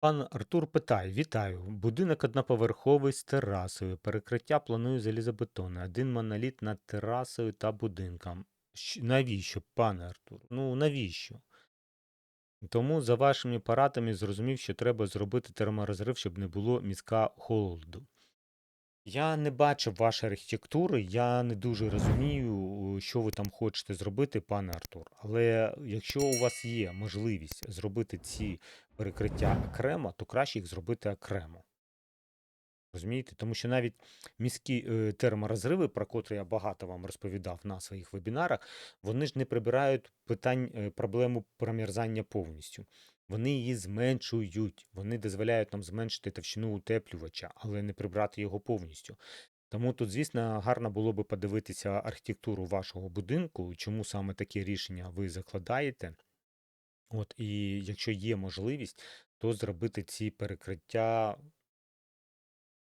Пан Артур питає: Вітаю! Будинок одноповерховий з терасою. Перекриття планую залізобетону. Один моноліт над терасою та будинком. Щ- Навіщо, пане Артур? Ну навіщо? Тому за вашими порадами зрозумів, що треба зробити терморозрив, щоб не було мізка холоду. Я не бачив вашої архітектури, я не дуже розумію, що ви там хочете зробити, пане Артур. Але якщо у вас є можливість зробити ці перекриття окремо, то краще їх зробити окремо. Розумієте? Тому що навіть міські е, терморозриви, про котрі я багато вам розповідав на своїх вебінарах, вони ж не прибирають питань е, проблему промерзання повністю. Вони її зменшують, вони дозволяють нам зменшити товщину утеплювача, але не прибрати його повністю. Тому тут, звісно, гарно було би подивитися архітектуру вашого будинку, чому саме таке рішення ви закладаєте. От, і якщо є можливість, то зробити ці перекриття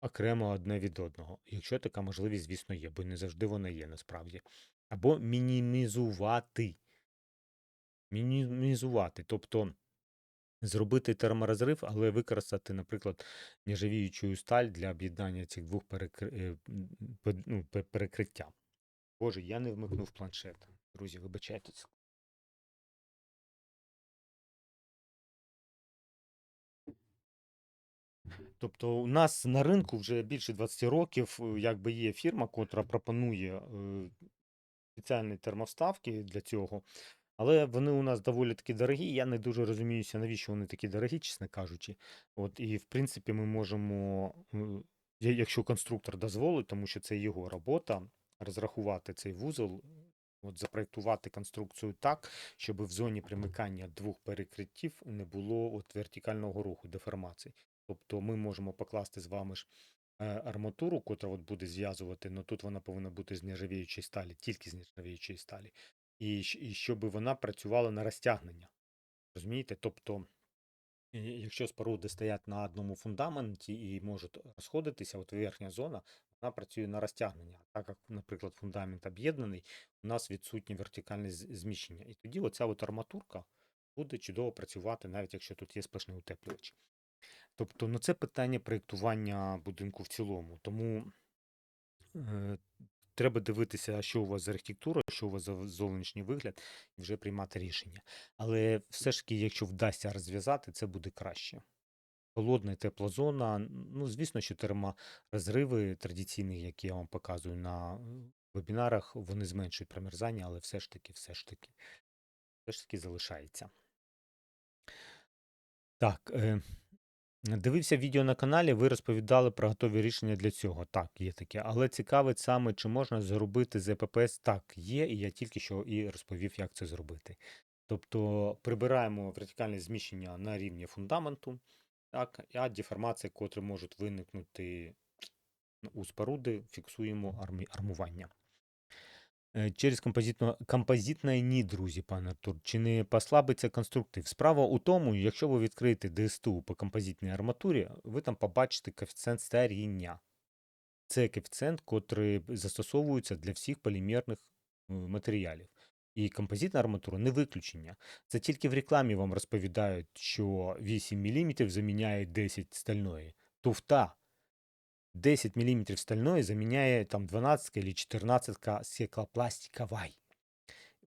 окремо одне від одного. Якщо така можливість, звісно, є, бо не завжди вона є насправді. Або мінімізувати. Мінімізувати. Тобто зробити терморозрив, але використати, наприклад, нержавіючу сталь для об'єднання цих двох перекр... е, ну, перекриття. Боже, я не вмикнув планшет. Друзі, вибачайте. Тобто у нас на ринку вже більше 20 років е, якби є фірма, котра пропонує е, спеціальні термоставки для цього, але вони у нас доволі таки дорогі. Я не дуже розуміюся, навіщо вони такі дорогі, чесно кажучи. От і в принципі ми можемо, е, якщо конструктор дозволить, тому що це його робота, розрахувати цей вузол. От запроектувати конструкцію так, щоб в зоні примикання двох перекриттів не було от вертикального руху, деформації. Тобто ми можемо покласти з вами ж е, арматуру, котра от буде зв'язувати, але тут вона повинна бути з нержавіючої сталі, тільки з нержавіючої сталі. І, і щоб вона працювала на розтягнення. Розумієте? Тобто, якщо споруди стоять на одному фундаменті і можуть розходитися, от верхня зона, вона працює на розтягнення. Так як, наприклад, фундамент об'єднаний, у нас відсутнє вертикальне зміщення. І тоді оця от арматурка буде чудово працювати, навіть якщо тут є сплошний утеплювач. Тобто, ну це питання проєктування будинку в цілому. Тому е, треба дивитися, що у вас за архітектура, що у вас за зовнішній вигляд, і вже приймати рішення. Але все ж таки, якщо вдасться розв'язати, це буде краще. Холодна і тепла зона. Ну, звісно, що терморозриви традиційні, які я вам показую на е, вебінарах, вони зменшують промерзання, але все ж таки, все ж таки, все ж таки залишається. Так. Е, Дивився відео на каналі, ви розповідали про готові рішення для цього. Так, є таке. Але цікавить саме, чи можна зробити з ЕППС. Так, є, і я тільки що і розповів, як це зробити. Тобто прибираємо вертикальне зміщення на рівні фундаменту, а деформації, котрі можуть виникнути у споруди, фіксуємо армі- армування. Е, Через композитно, композитне ні, друзі, пане Артур, чи не послабиться конструктив? Справа у тому, якщо ви відкриєте ДСТУ по композитній арматурі, ви там побачите коефіцієнт старіння. Це коефіцієнт, котрий застосовується для всіх полімерних е, матеріалів. І композитна арматура не виключення. Це тільки в рекламі вам розповідають, що 8 мм заміняє 10 стальної. Туфта. 10 мм стальної заміняє там 12 или 14 стеклопластиковой.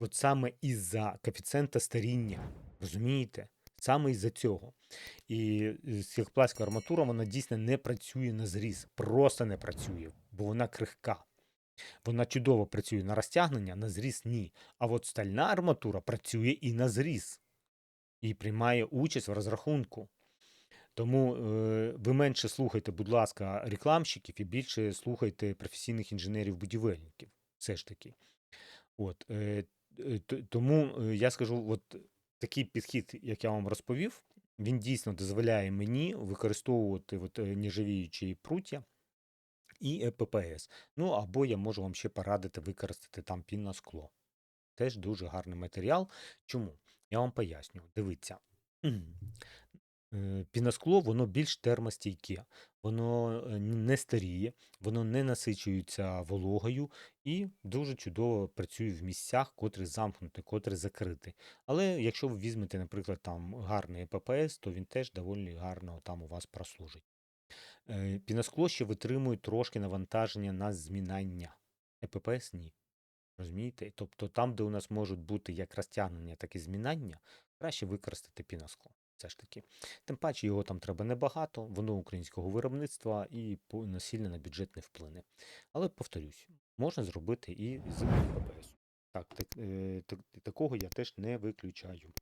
От саме із-за коефіцієнта старіння. Розумієте? Саме із-за цього. І е, стеклопластикова арматура вона дійсно не працює на зріз. Просто не працює, бо вона крихка. Вона чудово працює на розтягнення, на зріз ні. А от стальна арматура працює і на зріз. І приймає участь в розрахунку. Тому е, ви менше слухайте, будь ласка, рекламщиків і більше слухайте професійних інженерів-будівельників. Все ж таки. От, е, е, тому е, я скажу, от такий підхід, як я вам розповів, він дійсно дозволяє мені використовувати от, е, нержавіючі пруття і ЕППС. Ну або я можу вам ще порадити використати там піноскло. Теж дуже гарний матеріал. Чому? Я вам поясню. Дивіться. Е, Піноскло, воно більш термостійке, воно е, не старіє, воно не насичується вологою і дуже чудово працює в місцях, котрі замкнуті, котрі закриті. Але якщо ви візьмете, наприклад, там гарний ЕППС, то він теж доволі гарно там у вас прослужить. Е, Піноскло ще витримує трошки навантаження на змінання. ЕППС ні. Розумієте? Тобто там, де у нас можуть бути як розтягнення, так і змінання, краще використати піноскло. Все ж таки. Тим паче його там треба небагато, воно українського виробництва і насильно на бюджет не вплине. Але повторюсь, можна зробити і з ППС. Так, так, е, так, такого я теж не виключаю.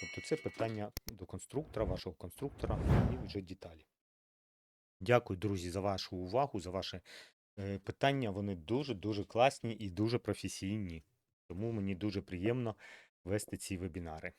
Тобто це питання до конструктора, вашого конструктора і вже деталі. Дякую, друзі, за вашу увагу, за ваше питання. Вони дуже-дуже класні і дуже професійні. Тому мені дуже приємно вести ці вебінари.